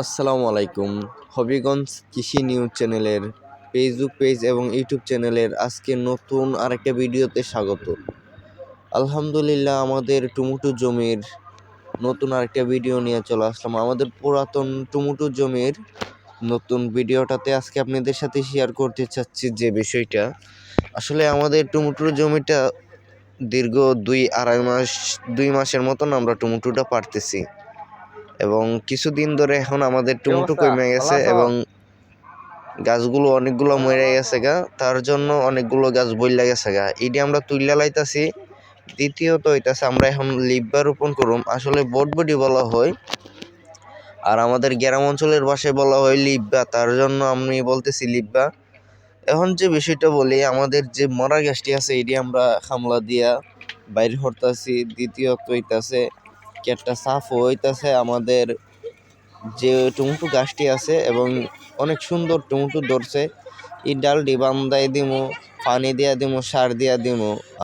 আসসালামু আলাইকুম। হবিগঞ্জ কৃষি নিউজ চ্যানেলের ফেসবুক পেজ এবং ইউটিউব চ্যানেলের আজকে নতুন আরেকটা ভিডিওতে স্বাগত। আলহামদুলিল্লাহ আমাদের টুমুটু জমির নতুন আরেকটা ভিডিও নিয়ে চলে আসলাম। আমাদের পুরাতন টুমুটু জমির নতুন ভিডিওটাতে আজকে আপনাদের সাথে শেয়ার করতে চাচ্ছি যে বিষয়টা। আসলে আমাদের টুমুটুর জমিটা দীর্ঘ দুই আড়াই মাস, দুই মাসের মতন আমরা টুমুটুটা পারতেছি। এবং কিছুদিন ধরে এখন আমাদের টুমুটু কমে গেছে এবং গাছগুলো অনেকগুলো মরে গেছে গা। তার জন্য অনেকগুলো গাছ বইলা গেছে গা। এটি আমরা তুইলা লাইতাছি। দ্বিতীয়ত হইতাছে আমরা এখন লিব্বা রোপণ করুম। আসলে বটবডি বলা হয়। আর আমাদের গ্রাম অঞ্চলের ভাষায় বলা হয় লিব্বা তার জন্য আমি বলতেছি লিব্বা এখন যে বিষয়টা বলি আমাদের যে মরা গাছটি আছে এটি আমরা খামলা দিয়া বাইর হরতাছি দ্বিতীয়ত হইতাছে কি একটা সাফ হইতাছে আমাদের যে টুমটু গাছটি আছে এবং অনেক সুন্দর টুমটু ধরছে। এই ডালটি বান্দাই দিমু, পানি দিয়া দিমু, সার দিয়া দিমু।